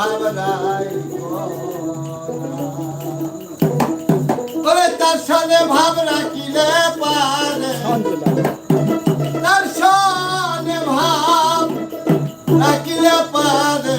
ভাবরাই ওরে তার সনে ভাব রাখিলে পারে? তার সনে ভাব রাখিলে পারে?